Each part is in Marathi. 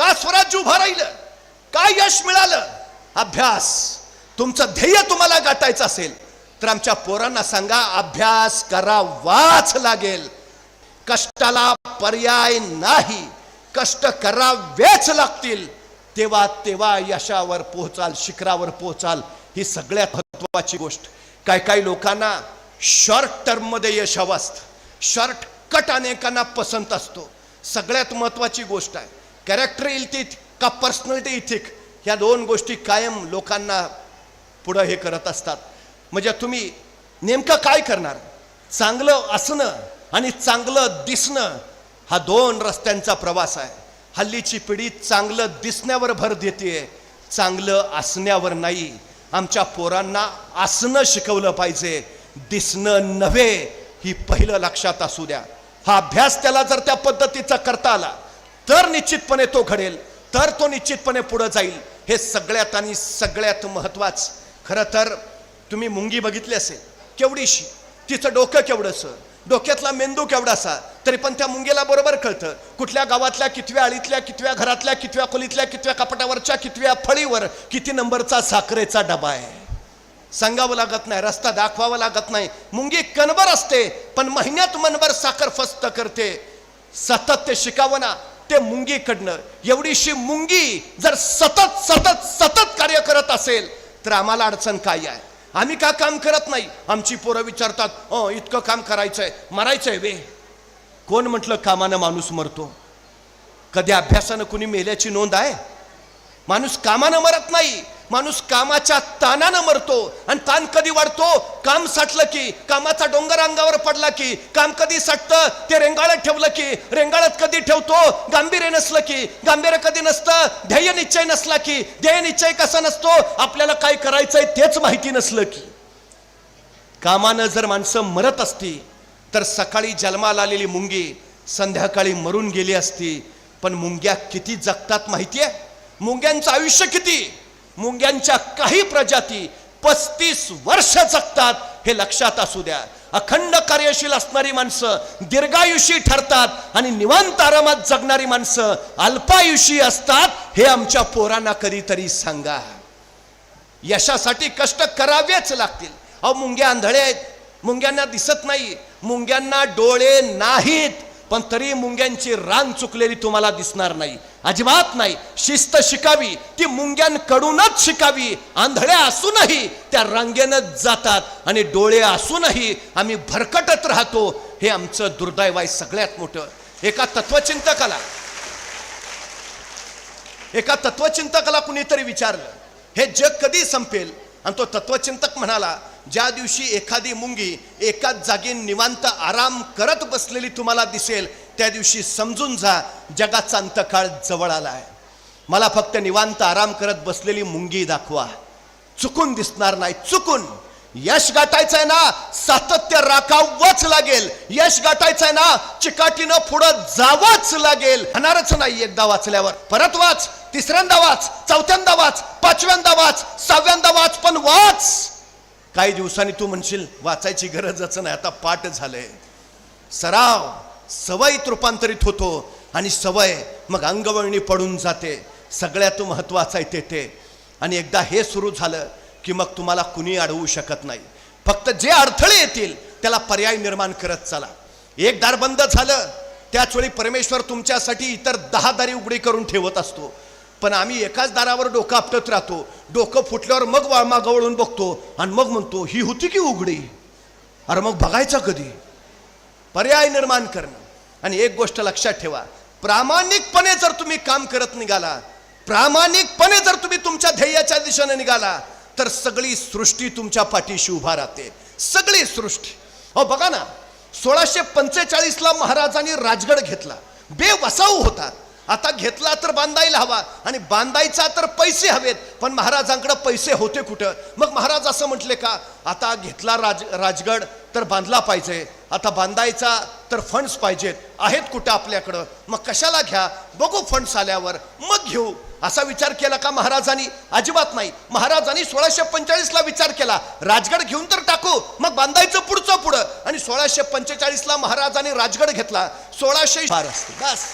का स्वराज्य उभं राहिलं? काय यश मिळालं? अभ्यास. तुमचं ध्येय तुम्हाला गाठायचं असेल तर आमच्या पोरांना सांगा अभ्यास करावाच लागेल. कष्टाला पर्याय नाही. कष्ट करावेच लागतील. तेव्हा तेव्हा यशावर पोहोचाल शिखरावर पोहोचाल ही सगळ्यात महत्वाची गोष्ट. काय काही लोकांना शॉर्ट टर्ममध्ये यश हवं असतं. शॉर्टकट अनेकांना पसंत असतो. सगळ्यात महत्वाची गोष्ट आहे कॅरेक्टर इथिक का पर्सनॅलिटी इथिक ह्या दोन गोष्टी कायम लोकांना पुढं हे करत असतात. म्हणजे तुम्ही नेमकं काय करणार? चांगलं असणं आणि चांगलं दिसणं हा दोन रस्त्यांचा प्रवास आहे. हल्लीची पिढी चांगलं दिसण्यावर भर देते चांगलं असण्यावर नाही. आमच्या पोरांना असणं शिकवलं पाहिजे दिसणं नव्हे ही पहिलं लक्षात असू द्या. हा अभ्यास त्याला जर त्या पद्धतीचा करता आला तर निश्चितपणे तो घडेल तर तो निश्चितपणे पुढं जाईल. हे सगळ्यात आणि सगळ्यात महत्त्वाचं खरं तर तुम्ही मुंगी बघितली असेल केवढीशी. तिचं डोकं केवढंसं डोक्यातला मेंदू केवढासा तरी पण त्या मुंगेला बरोबर कळतं. कुठल्या गावातल्या कितव्या आळीतल्या कितव्या घरातल्या कितव्या खोलीतल्या कितव्या कपाटावरच्या कितव्या फळीवर किती नंबरचा साखरेचा डबा आहे? सांगावं लागत नाही रस्ता दाखवावा लागत नाही. मुंगी कणभर असते पण महिन्यात मनभर साखर फस्त करते. सतत ते शिकावं ना. ते मुंगीकडनं एवढीशी मुंगी जर सतत सतत सतत कार्य करत असेल तर आम्हाला अडचण काय आहे? आम्ही का काम करत नाही? आमची पोरं विचारतात अ इतकं काम करायचंय मरायचंय वे. कोण म्हटलं कामानं माणूस मरतो? कधी अभ्यासानं कुणी मेल्याची नोंद आहे? माणूस कामानं मरत नाही माणूस कामाच्या तानानं मरतो आणि ताण कधी वाढतो? काम साठलं की. कामाचा डोंगर अंगावर पडला की. काम कधी साठतं? ते रेंगाळत ठेवलं की. रेंगाळत कधी ठेवतो? गांभीर्य नसलं की. गांभीर्य कधी नसतं? ध्येय निश्चय नसला की. ध्येय निश्चय कसा नसतो? आपल्याला काय करायचंय तेच माहिती नसलं की. कामानं जर माणसं मरत असती तर सकाळी जन्माला आलेली मुंगी संध्याकाळी मरून गेली असती. पण मुंग्या किती जगतात माहितीये? मुंग्यांचं आयुष्य किती? मुंग्यांच्या काही प्रजाती पस्तीस वर्ष जगतात हे लक्षात असू द्या. अखंड कार्यशील असणारी माणसं दीर्घायुषी ठरतात आणि निवांत आरामात जगणारी माणसं अल्पायुषी असतात हे आमच्या पोरांना कधीतरी सांगा. यशासाठी कष्ट करावेच लागतील. अहो मुंग्या आंधळे आहेत. मुंग्यांना दिसत नाही. मुंग्यांना डोळे नाहीत. पण तरी मुंग्यांची रांग चुकलेली तुम्हाला दिसणार नाही. अजिबात नाही. शिस्त शिकावी ती मुंग्यांकडूनच शिकावी. आंधळ्या असूनही त्या रांगेनच जातात आणि डोळे असूनही आम्ही भरकटत राहतो. हे आमचं दुर्दैव आहे सगळ्यात मोठं. एका तत्वचिंतकाला एका तत्वचिंतकाला कुणीतरी विचारलं हे जग कधी संपेल? आणि तो तत्वचिंतक म्हणाला ज्या दिवशी एखादी मुंगी एकाच जागी निवांत आराम करत बसलेली तुम्हाला दिसेल त्या दिवशी समजून जा जगाचा अंतकाळ जवळ आला आहे मला फक्त निवांत आराम करत बसलेली मुंगी दाखवा. चुकून दिसणार नाही चुकून. यश गाठायचंय ना सातत्य राखावंच लागेल. यश गाठायचंय ना चिकाटीनं पुढं जावंच लागेल. होणारच नाही एकदा वाचल्यावर. परत वाच तिसऱ्यांदा वाच चौथ्यांदा वाच पाचव्यांदा वाच सहाव्यांदा वाच पण वाच. काही दिवसांनी तू म्हणशील वाचायची गरजच नाही आता पाठ झालंय. सराव सवयीत रूपांतरित होतो आणि सवय मग अंगवळणी पडून जाते. सगळ्यात महत्वाचं आहे ते ते. आणि एकदा हे सुरू झालं की मग तुम्हाला कुणी अडवू शकत नाही. फक्त जे अडथळे येतील त्याला पर्याय निर्माण करत चला. एक दार बंद झालं त्याच वेळी परमेश्वर तुमच्यासाठी इतर दहा दारी उघडी करून ठेवत असतो. पण आम्ही एकाच दारावर डोकं आपटत राहतो. डोकं फुटल्यावर मग वा- मागं वळून बघतो आणि मग म्हणतो ही होती की उघडी? अरे मग बघायचा कधी? पर्याय निर्माण करणं. आणि एक गोष्ट लक्षात ठेवा. प्रामाणिकपणे जर तुम्ही काम करत निघाला प्रामाणिकपणे जर तुम्ही तुमच्या ध्येयाच्या दिशेने निघाला तर सगळी सृष्टी तुमच्या पाठीशी उभा राहते. सगळी सृष्टी. अहो बघा ना सोळाशे पंचेचाळीसला महाराजांनी राजगड घेतला. बेवसाऊ होता आता घेतला तर बांधायला हवा आणि बांधायचा तर पैसे हवेत. पण महाराजांकडे पैसे होते कुठं? मग महाराज असं म्हटले का? आता घेतला राज राजगड तर बांधला पाहिजे. आता बांधायचा तर फंड्स पाहिजेत. आहेत कुठं आपल्याकडं? मग कशाला घ्या? बघू फंड्स आल्यावर. मग घेऊ. असा विचार केला का महाराजांनी? अजिबात नाही. महाराजांनी सोळाशे पंचेचाळीसला विचार केला. राजगड घेऊन तर टाकू. मग बांधायचं पुढचं पुढं. आणि सोळाशे पंचेचाळीसला महाराजांनी राजगड घेतला. सोळाशे बस.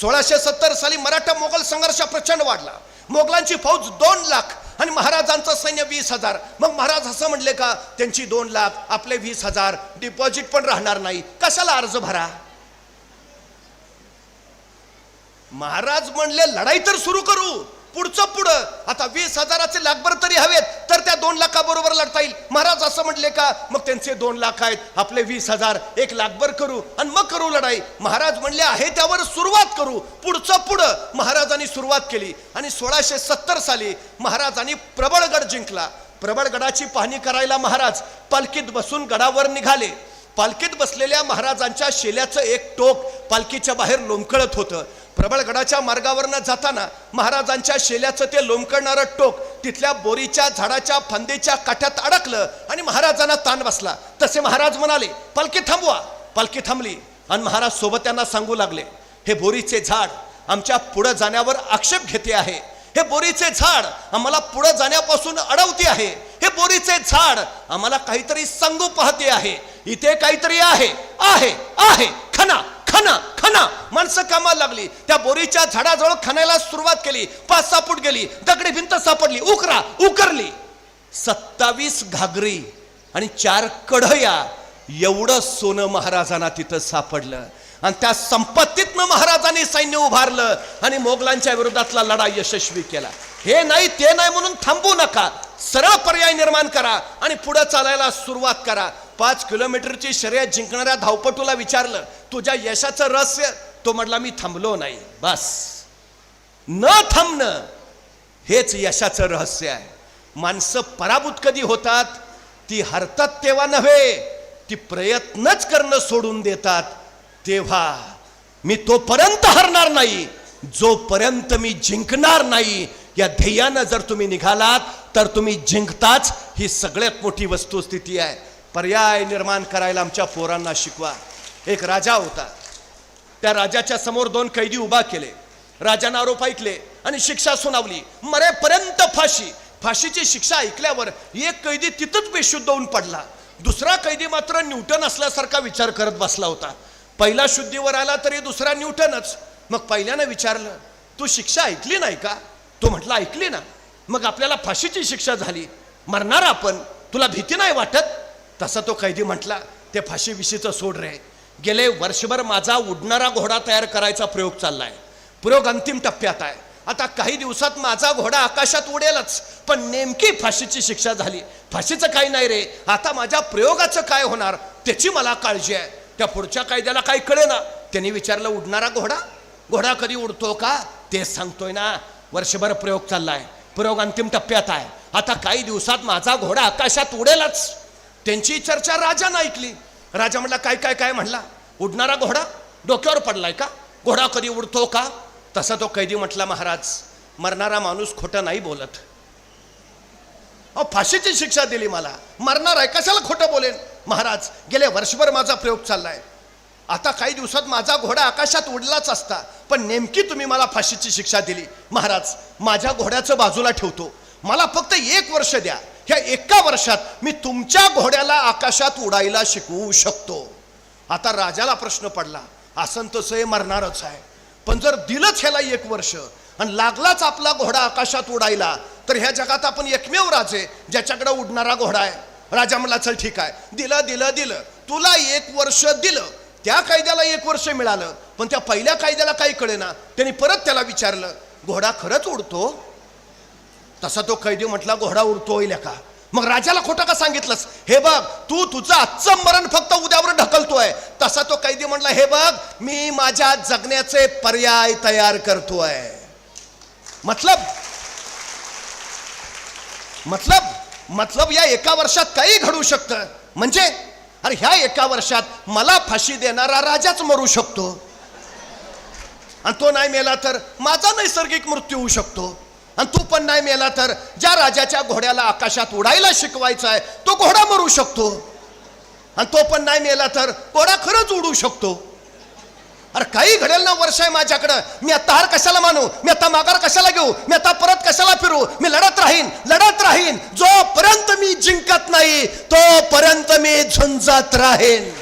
सोळाशे सत्तर साली मराठा मोगल संघर्ष प्रचंड वाढला. मोगलांची फौज दोन लाख आणि महाराजांचं सैन्य वीस हजार. मग महाराज असं म्हणले का त्यांची दोन लाख आपले वीस हजार डिपॉझिट पण राहणार नाही. कशाला अर्ज भरा? महाराज म्हणले लढाई तर सुरू करू. पुढचं पुढं. आता वीस हजाराचे लाखभर तरी हवेत. दोन लाखाबरोबर लढता येईल. महाराज असं म्हटले का? मग त्यांचे दोन लाख आहेत. आपले वीस हजार. एक लाखभर करू आणि मग करू लढाई. महाराज म्हणले आहे त्यावर सुरुवात करू. पुढचं पुढं. महाराजांनी सुरुवात केली आणि सोळाशे सत्तर साली महाराजांनी प्रबळगड जिंकला. प्रबळगडाची पाहणी करायला महाराज पालखीत बसून गडावर निघाले. पालखीत बसलेल्या महाराजांच्या शेल्याचं एक टोक पालखीच्या बाहेर लोंबकळत होतं. प्रबळगडाच्या मार्गावरनं जाताना महाराजांच्या शेल्याचं ते लोंबकळणारं टोक तिथल्या बोरीच्या झाडाच्या फांदीच्या काठ्यात अडकलं आणि महाराजांना ताण बसला. तसे महाराज म्हणाले पालखी थांबवा. पालखी थांबली आणि महाराज सोबत त्यांना सांगू लागले हे बोरीचे झाड आमच्या पुढं जाण्यावर आक्षेप घेते आहे. हे बोरीचे झाड आम्हाला पुढं जाण्यापासून अडवते आहे. हे बोरीचे झाड आम्हाला काहीतरी सांगू पाहते आहे. इथे काहीतरी आहे आहे आहे. खना खना खना माणसं कामाला लागली. त्या बोरीच्या झाडाजवळ खणायला सुरुवात केली. पाच सहा गेली. दगडी भिंत सापडली. उकरा उकरली. सत्तावीस घागरी आणि चार कढया एवढं सोनं महाराजांना तिथं सापडलं. आणि त्या संपत्तीतनं महाराजांनी सैन्य उभारलं आणि मोगलांच्या विरोधातला लढा यशस्वी केला. हे नाही ते नाही म्हणून थांबू नका. सरळ पर्याय निर्माण करा आणि पुढे चालायला सुरुवात करा. पाच किलोमीटरची शर्यत जिंकणाऱ्या धावपटूला विचारलं. तुझ्या यशाचं रहस्य. तो म्हटला मी थांबलो नाही. बस. न थांबणं हेच यशाचं रहस्य आहे. माणसं पराभूत कधी होतात? ती हरतात तेव्हा नव्हे. ती प्रयत्नच करणं सोडून देतात. तेव्हा मी तोपर्यंत हरणार नाही. जोपर्यंत मी जिंकणार नाही या ध्येयानं जर तुम्ही निघालात तर तुम्ही जिंकताच ही सगळ्यात मोठी वस्तुस्थिती आहे. पर्याय निर्माण करायला आमच्या पोरांना शिकवा. एक राजा होता. त्या राजाच्या समोर दोन कैदी उभा केले. राजानं आरोप ऐकले आणि शिक्षा सुनावली. मरेपर्यंत फाशी. फाशीची शिक्षा ऐकल्यावर एक कैदी तिथंच बेशुद्ध होऊन पडला. दुसरा कैदी मात्र न्यूटन असल्यासारखा विचार करत बसला होता. पहिला शुद्धीवर आला तरी दुसरा न्यूटनच. मग पहिल्यानं विचारलं तू शिक्षा ऐकली नाही का? तो म्हटला ऐकली ना. मग आपल्याला फाशीची शिक्षा झाली. मरणार आपण तुला भीती नाही वाटत? तसा तो कैदी म्हटला ते फाशीविषयीचं सोड रे. गेले वर्षभर माझा उडणारा घोडा तयार करायचा प्रयोग चाललाय. प्रयोग अंतिम टप्प्यात आहे. आता काही दिवसात माझा घोडा आकाशात उडेलच. पण नेमकी फाशीची शिक्षा झाली. फाशीचं काही नाही रे. आता माझ्या प्रयोगाचं काय होणार त्याची मला काळजी आहे. त्या पुढच्या कायद्याला काही कळे ना त्यांनी विचारलं उडणारा घोडा? घोडा कधी उडतो का? तेच सांगतोय ना. वर्षभर प्रयोग चाललाय. प्रयोग अंतिम टप्प्यात आहे. आता काही दिवसात माझा घोडा आकाशात उडेलच. त्यांची चर्चा राजानं ऐकली. राजा म्हटला काय काय काय? म्हणला उडणारा घोडा डोक्यावर पडलाय का? घोडा कधी उडतो का? तसा तो कैदी म्हटला महाराज मरणारा माणूस खोटं नाही बोलत. अहो फाशीची शिक्षा दिली मला. मरणार आहे कशाला खोटं बोलेन? महाराज गेले वर्षभर माझा प्रयोग चाललाय. आता काही दिवसात माझा घोडा आकाशात उडलाच असता पण नेमकी तुम्ही मला फाशीची शिक्षा दिली. महाराज माझ्या घोड्याचं बाजूला ठेवतो. मला फक्त एक वर्ष द्या. ह्या एका वर्षात मी तुमच्या घोड्याला आकाशात उडायला शिकवू शकतो. आता राजाला प्रश्न पडला आसन तसं हे मरणारच आहे. पण जर दिलंच ह्याला एक वर्ष आणि लागलाच आपला घोडा आकाशात उडायला तर ह्या जगात आपण एकमेव राजे ज्याच्याकडे उडणारा घोडा आहे. राजा म्हणला चल ठीक आहे. दिलं दिलं दिलं. तुला एक वर्ष दिलं. त्या कायद्याला एक वर्ष मिळालं पण त्या पहिल्या कायद्याला काही कळेना. त्यांनी परत त्याला विचारलं घोडा खरंच उडतो? तसा तो कैदी म्हटला घोडा उडतोय का मग राजाला खोटं का सांगितलंस? हे बघ तू तुझं आजचं मरण फक्त उद्यावर ढकलतोय. तसा तो कैदी म्हटला हे बघ मी माझ्या जगण्याचे पर्याय तयार करतोय. मतलब मतलब मतलब या एका वर्षात काही घडू शकतं. म्हणजे अरे ह्या एका वर्षात मला फाशी देणारा राजाच मरू शकतो. आणि तो नाही मेला तर माझा नैसर्गिक मृत्यू होऊ शकतो. आणि तू पण नाही मेला तर ज्या राजाच्या घोड्याला आकाशात उडायला शिकवायचा आहे तो घोडा मरू शकतो. आणि तो पण नाही मेला तर घोडा खरंच उडू शकतो. अरे काही घडेल ना वर्ष आहे माझ्याकडं. मी आता हार कशाला मानू? मी आता माघार कशाला घेऊ? मी आता परत कशाला फिरू? मी लढत राहीन लढत राहीन. जोपर्यंत मी जिंकत नाही तोपर्यंत मी झुंजत राहीन.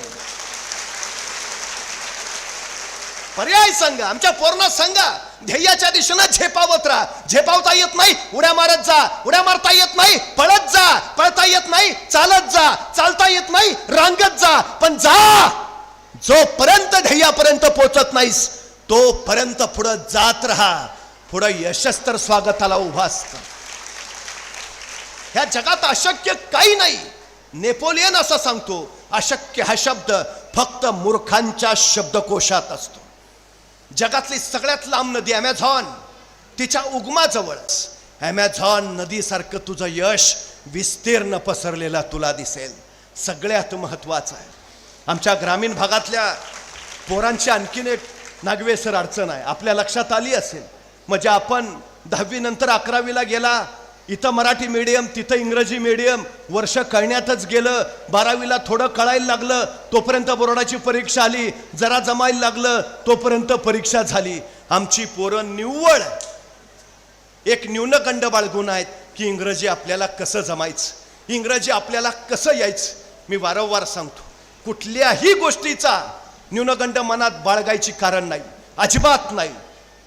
पर्याय सांगा आमच्या पोरांना सांगा ध्येयाच्या दिशेनं झेपावत राहा. झेपावता येत नाही उड्या मारत जा. उड्या मारता येत नाही पळत जा. पळता येत नाही चालत जा. चालता येत नाही रांगत जा. पण जा. जोपर्यंत ध्येयापर्यंत पोचत नाहीस तोपर्यंत पुढं जात राहा. पुढं यशस्तर तर स्वागताला उभा असत. ह्या जगात अशक्य काही नाही. नेपोलियन असं सांगतो अशक्य हा शब्द फक्त मूर्खांच्या शब्दकोशात असतो. जगातली सगळ्यात लांब नदी ॲमेझॉन तिच्या उगमाजवळच. ॲमेझॉन नदीसारखं तुझं यश विस्तीर्ण पसरलेला तुला दिसेल. सगळ्यात महत्त्वाचं आहे. आमच्या ग्रामीण भागातल्या पोरांची आणखीन एक नागवेसर अडचण आहे. आपल्या लक्षात आली असेल. म्हणजे आपण दहावीनंतर अकरावीला गेला इथं मराठी मीडियम तिथं इंग्रजी मीडियम वर्ष कळण्यातच गेलं. बारावीला थोडं कळायला लागलं. तोपर्यंत बोर्डाची परीक्षा आली. जरा जमायला लागलं. तोपर्यंत परीक्षा झाली. आमची पोरं निव्वळ एक न्यूनगंड बाळगून आहेत की इंग्रजी आपल्याला कसं जमायचं? इंग्रजी आपल्याला कसं यायचं? मी वारंवार सांगतो. कुठल्याही गोष्टीचा न्यूनगंड मनात बाळगायची कारण नाही. अजिबात नाही.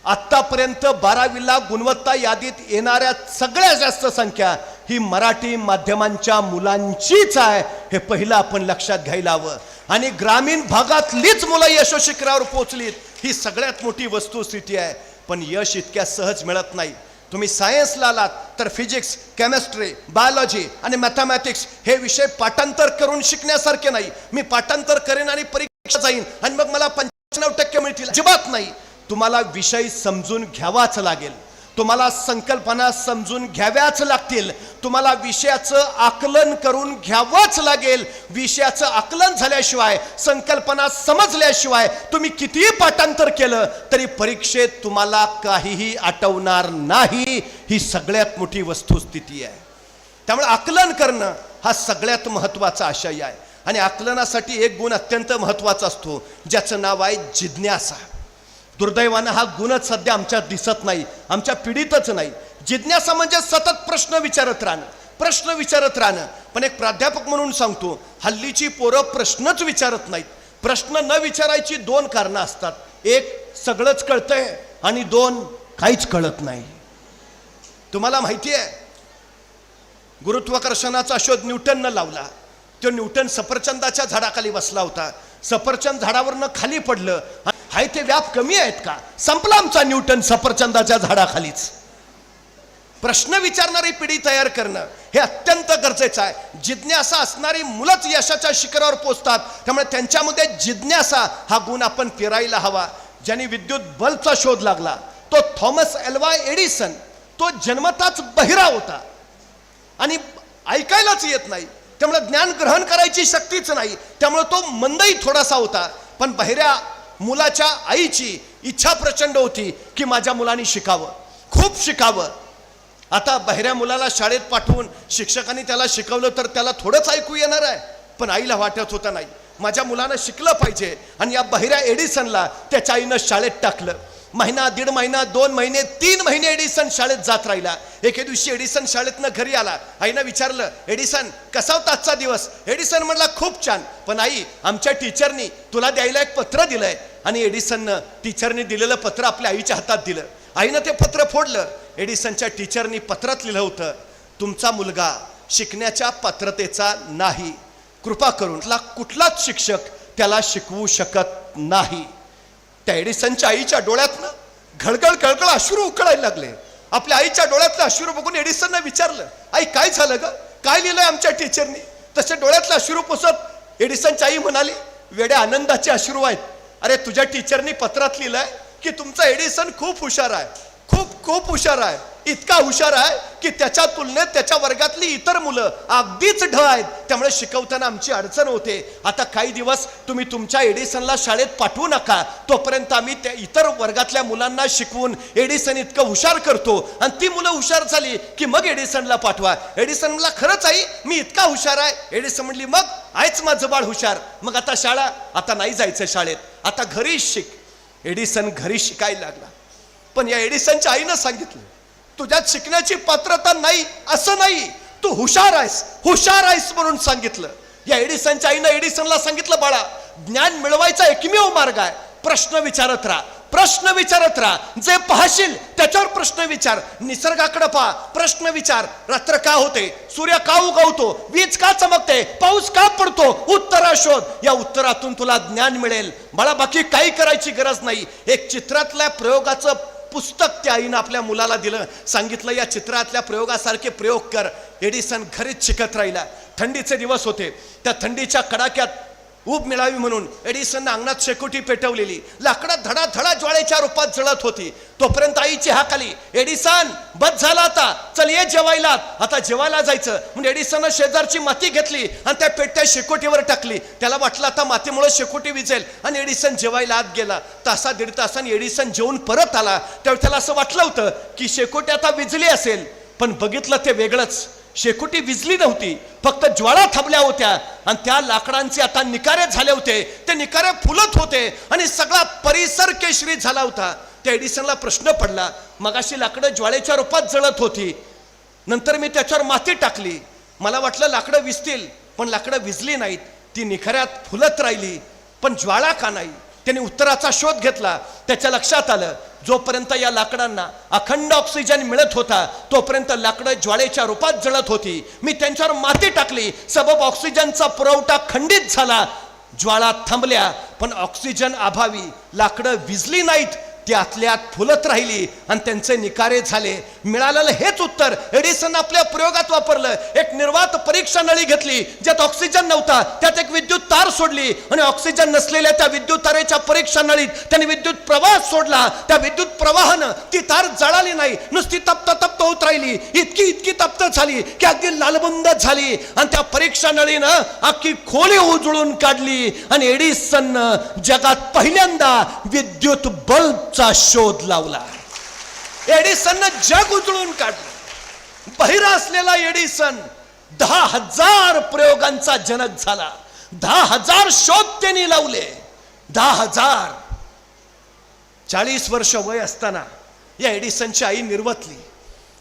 आत्तापर्यंत बारावीला गुणवत्ता यादीत येणाऱ्या सगळ्यात जास्त संख्या ही मराठी माध्यमांच्या मुलांचीच आहे हे पहिलं आपण लक्षात घ्यायला हवं. आणि ग्रामीण भागातलीच मुलं यशोशिखरावर शिखरावर पोहोचलीत ही सगळ्यात मोठी वस्तुस्थिती आहे. पण यश इतक्या सहज मिळत नाही. तुम्ही सायन्सला आलात तर फिजिक्स केमिस्ट्री बायोलॉजी आणि मॅथमॅटिक्स हे विषय पाठांतर करून शिकण्यासारखे नाही. मी पाठांतर करेन आणि परीक्षा जाईन आणि मग मला पंच्याण्णव टक्के मिळतील. अजिबात नाही. तुम्हाला विषय समजून घ्यावाच लागेल. तुम्हाला संकल्पना समजून घ्याव्याच लागतील. तुम्हाला विषयाचं आकलन करून घ्यावंच लागेल. विषयाचं आकलन झाल्याशिवाय संकल्पना समजल्याशिवाय तुम्ही कितीही पाठांतर केलं तरी परीक्षेत तुम्हाला काहीही आठवणार नाही. ही सगळ्यात मोठी वस्तुस्थिती आहे. त्यामुळे आकलन करणं हा सगळ्यात महत्त्वाचा आशय आहे. आणि आकलनासाठी एक गुण अत्यंत महत्त्वाचा असतो. ज्याचं नाव आहे जिज्ञासा. दुर्दैवानं हा गुणच सध्या आमच्या दिसत नाही आमच्या पिढीतच नाही. जिज्ञासा म्हणजे सतत प्रश्न विचारत राहणं प्रश्न विचारत राहणं. पण एक प्राध्यापक म्हणून सांगतो हल्लीची पोरं प्रश्नच विचारत नाहीत. प्रश्न न विचारायची दोन कारणं असतात. एक सगळंच कळतंय आणि दोन काहीच कळत नाही. तुम्हाला माहिती आहे गुरुत्वाकर्षणाचा शोध न्यूटननं लावला. तो न्यूटन सफरचंदाच्या झाडाखाली बसला होता. सफरचंद झाडावरनं खाली पडलं हाय ते व्याप कमी आहेत का? संपला आमचा न्यूटन सफरचंदाच्या झाडाखालीच. प्रश्न विचारणारी पिढी तयार करणं हे अत्यंत गरजेचं आहे. जिज्ञासा असणारी मुलंच यशाच्या शिखरावर पोचतात. त्यामुळे त्यांच्यामध्ये जिज्ञासा हा गुण आपण फिरायला हवा. ज्यांनी विद्युत बल्बचा शोध लागला तो थॉमस एल्वा एडिसन तो जन्मताच बहिरा होता. आणि ऐकायलाच येत नाही. त्यामुळे ज्ञान ग्रहण करायची शक्तीच नाही. त्यामुळे तो मंदही थोडासा होता. पण बहिऱ्या मुलाच्या आईची इच्छा प्रचंड होती की माझ्या मुलांनी शिकावं. खूप शिकावं. आता बहिऱ्या मुलाला शाळेत पाठवून शिक्षकांनी त्याला शिकवलं तर त्याला थोडंच ऐकू येणार आहे. पण आईला वाटत होता नाही. माझ्या मुलानं शिकलं पाहिजे आणि या बहिऱ्या एडिसनला त्याच्या आईनं शाळेत टाकलं. महिना दीड महिना दोन महिने तीन महिने एडिसन शाळेत जात राहिला. एके दिवशी एडिसन शाळेतनं घरी आला. आईनं विचारलं एडिसन कसा होता आजचा दिवस? एडिसन म्हणला खूप छान. पण आई आमच्या टीचरनी तुला द्यायला एक पत्र दिलंय. आणि एडिसननं टीचरनी दिलेलं पत्र आपल्या आईच्या हातात दिलं. आईनं ते पत्र फोडलं. एडिसनच्या टीचरनी पत्रात लिहिलं होतं तुमचा मुलगा शिकण्याच्या पात्रतेचा नाही. कृपा करून ला कुठलाच शिक्षक त्याला शिकवू शकत नाही. त्या एडिसनच्या आईच्या डोळ्यातनं घळघळ घळघळ अश्रू उकळायला लागले. आपल्या आईच्या डोळ्यातलं अश्रू बघून एडिसननं विचारलं आई काय झालं ग? काय लिहिलंय आमच्या टीचरनी तसे डोळ्यातलं अश्रू पुसत एडिसनची आई म्हणाली वेड्या आनंदाचे अश्रू आहेत. अरे तुझ्या टीचरनी पत्रात लिहिलंय की तुमचा एडिसन खूप हुशार आहे. खूप खूप हुशार आहे. इतका हुशार आहे की त्याच्या तुलनेत त्याच्या वर्गातली इतर मुलं अगदीच ढ आहेत. त्यामुळे शिकवताना आमची अडचण होते. आता काही दिवस तुम्ही तुमच्या एडिसनला शाळेत पाठवू नका. तोपर्यंत आम्ही त्या इतर वर्गातल्या मुलांना शिकवून एडिसन इतकं हुशार करतो. आणि ती मुलं हुशार झाली की मग एडिसनला पाठवा. एडिसनला खरंच आई मी इतका हुशार आहे. एडिसन म्हणली मग आहेच माझं बाळ हुशार. मग आता शाळा आता नाही जायचं शाळेत. आता घरी शिक. एडिसन घरी शिकायला लागला. पण या एडिसनच्या आईनं सांगितलं तुझ्यात शिकण्याची पात्रता नाही असं नाही. तू हुशार आहेस हुशार आहेस म्हणून सांगितलं. या एडिसनच्या आईनं एडिसनला सांगितलं बाळा ज्ञान मिळवायचा एकमेव मार्ग आहे. प्रश्न विचारत राहा. प्रश्न विचारत राहा. जे पाहशील त्याच्यावर प्रश्न विचार. निसर्गाकडे पहा. प्रश्न विचार. रात्र का होते? सूर्य का उगवतो? वीज का चमकते? पाऊस का पडतो? उत्तरा शोध. या उत्तरातून तुला ज्ञान मिळेल. मला बाकी काही करायची गरज नाही. एक चित्रातल्या प्रयोगाचं पुस्तक त्या आईनं आपल्या मुलाला दिलं. सांगितलं या चित्रातल्या प्रयोगासारखे प्रयोग कर. एडिसन घरीच शिकत राहिला. थंडीचे दिवस होते. त्या थंडीच्या कडाक्यात ऊब मिळावी म्हणून एडिसन अंगणात शेकोटी पेटवलेली लाकडं धडा धडा ज्वाळेच्या रूपात जळत होती. तोपर्यंत आईची हाक आली एडिसन बस झाला आता चल ये जेवायला. आता जेवायला जायचं. म्हणजे एडिसननं शेजारची माती घेतली आणि त्या पेट्या शेकोटीवर टाकली. त्याला वाटलं आता मातीमुळे शेकोटी विजेल आणि एडिसन जेवायला आत गेला. तासा दीड तासाने एडिसन जेवून परत आला. त्यावेळी त्याला असं वाटलं होतं की शेकोटी आता विजली असेल. पण बघितलं ते वेगळंच. शेकोटी विजली नव्हती. फक्त ज्वाळा थांबल्या होत्या. आणि त्या लाकडांचे आता निकारे झाले होते. ते निकारे फुलत होते. आणि सगळा परिसर केशरी झाला होता. त्या एडिसनला प्रश्न पडला. मगाशी लाकडं ज्वाळेच्या रूपात जळत होती. नंतर मी त्याच्यावर माती टाकली. मला वाटलं लाकडं विजतील पण लाकडं विजली नाहीत. ती निखऱ्यात फुलत राहिली. पण ज्वाळा का नाही? त्याने उत्तराचा शोध घेतला. त्याच्या लक्षात आलं. जोपर्यंत या लाकडांना अखंड ऑक्सिजन मिळत होता तोपर्यंत लाकडं ज्वाळेच्या रूपात जळत होती. मी त्यांच्यावर माती टाकली. सबब ऑक्सिजनचा पुरवठा खंडित झाला. ज्वाळा थांबल्या पण ऑक्सिजन अभावी लाकडं विजली नाहीत. ती आतल्यात फुलत राहिली आणि त्यांचे निकारे झाले. मिळालेलं हेच उत्तर. एडिसन आपल्या प्रयोगात वापरलं. एक निर्वात परीक्षा नळी घेतली ज्यात ऑक्सिजन नव्हता. त्यात एक विद्युत तार सोडली आणि ऑक्सिजन नसलेल्या त्या विद्युत तारेच्या परीक्षा नळीत त्यांनी विद्युत प्रवाह सोडला. त्या विद्युत प्रवाहानं ती तार जळाली नाही. नुसती तप्त तप्त होत राहिली. इतकी इतकी तप्त झाली की अगदी लालबंद झाली. आणि त्या परीक्षा नळीनं अख्खी खोली उजळून काढली. आणि एडिसननं जगात पहिल्यांदा विद्युत बल्ब चा शोध लावला. एडिसननं जग उजळून काढलं. बहिरा असलेला एडिसन दहा हजार प्रयोगांचा जनक झाला. दहा हजार शोध त्यांनी लावले. दहा हजार. चाळीस वर्ष वय असताना या एडिसनची आई निर्वतली.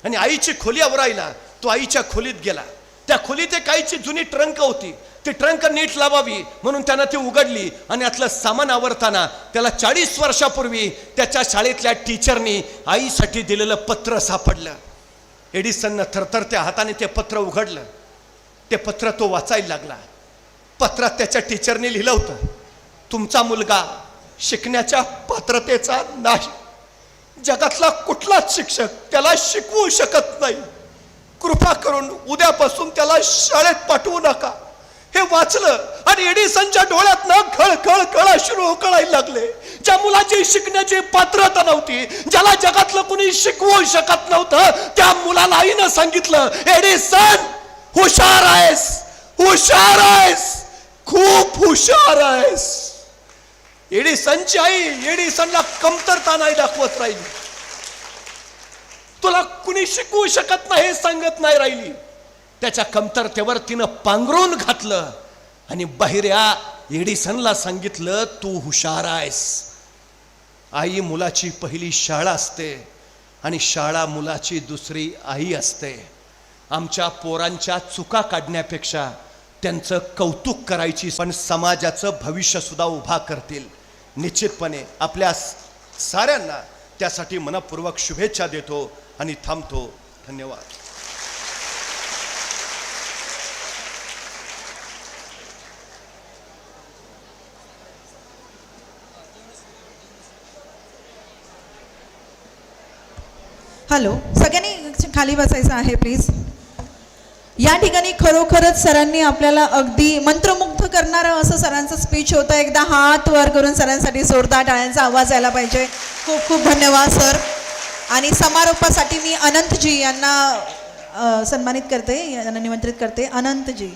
आणि आईची खोली आवरायला तो आईच्या खोलीत गेला. त्या खोलीत एक आईची जुनी ट्रंक होती. ती ट्रंक नीट लावावी म्हणून त्यानं ती उघडली आणि यातलं सामान आवरताना त्याला चाळीस वर्षापूर्वी त्याच्या शाळेतल्या टीचरनी आईसाठी दिलेलं पत्र सापडलं. एडिसननं थरथरत्या हाताने ते पत्र उघडलं. ते पत्र तो वाचायला लागला. पत्रात त्याच्या टीचरने लिहिलं होतं तुमचा मुलगा शिकण्याच्या पात्रतेचा नाही. जगातला कुठलाच शिक्षक त्याला शिकवू शकत नाही. कृपा करून उद्यापासून त्याला शाळेत पाठवू नका. हे वाचलं आणि एडिसनच्या डोळ्यात ना खळ खळ खळ अश्रू उकळायला लागले. ज्या मुलाची शिकण्याची पात्रता नव्हती ज्याला जगातलं कुणी शिकवू शकत नव्हतं त्या मुलाला आईनं सांगितलं एडिसन हुशार आहेस हुशार आहेस खूप हुशार आहेस. एडिसनची आई एडिसनला कमतरता नाही दाखवत राहिली. तुला कुणी शिकवू शकत नाही हे सांगत नाही राहिली. त्याच्या कमतरतेवर तिनं पांघरून घातलं. आणि बाहेर्या एडिसनला सांगितलं तू हुशार आहेस. आई मुलाची पहिली शाळा असते आणि शाळा मुलाची दुसरी आई असते. आमच्या पोरांच्या चुका काढण्यापेक्षा त्यांचं कौतुक करायची पण समाजाचं भविष्य सुद्धा उभा करतील. निश्चितपणे आपल्या साऱ्यांना त्यासाठी मनपूर्वक शुभेच्छा देतो आणि थांबतो. धन्यवाद. हॅलो सगळ्यांनी खाली बसायचं आहे प्लीज या ठिकाणी खरोखरच सरांनी आपल्याला अगदी मंत्रमुग्ध करणारं असं सरांचं स्पीच होतं. एकदा हात वर करून सरांसाठी जोरदार टाळ्यांचा आवाज यायला पाहिजे. खूप खूप धन्यवाद सर. आणि समारोपासाठी मी अनंतजी यांना सन्मानित करते यांना निमंत्रित करते. अनंतजी.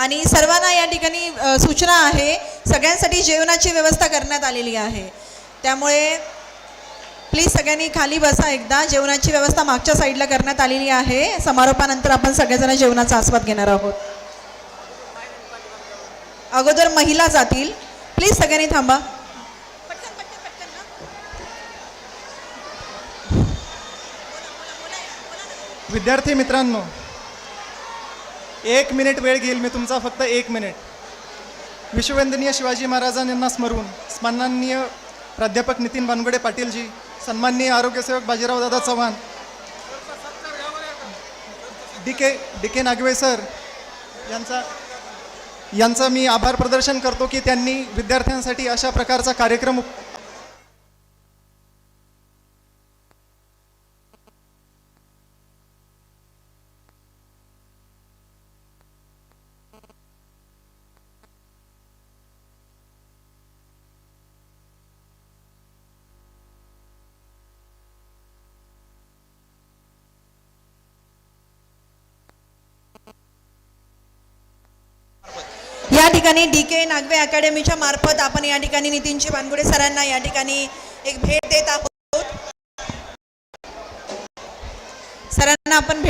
आणि सर्वांना या ठिकाणी सूचना आहे सगळ्यांसाठी जेवणाची व्यवस्था करण्यात आलेली आहे. त्यामुळे प्लीज सगळ्यांनी खाली बसा एकदा. जेवणाची व्यवस्था मागच्या साईडला करण्यात आलेली आहे. समारोपानंतर आपण सगळेजण जेवणाचा आस्वाद घेणार आहोत. अगोदर महिला जातील. प्लीज सगळ्यांनी थांबा. विद्यार्थी मित्रांनो एक मिनिट वेळ घेईल मी तुमचा फक्त एक मिनिट. विश्ववंदनीय शिवाजी महाराजांना स्मरून सन्माननीय प्राध्यापक नितीन भानगडे पाटीलजी सन्माननीय आरोग्यसेवक बाजीराव दादा Chavan D K D K Nagve sir यांचा यांचा मी आभार प्रदर्शन करतो की त्यांनी विद्यार्थ्यांसाठी अशा प्रकारचा कार्यक्रम ठिकाणी डी के नागवे अकॅडमीच्या मार्फत आपण या ठिकाणी नितीनजी बानगुडे सरांना या ठिकाणी एक भेट देत आहोत. सरांना आपण भेट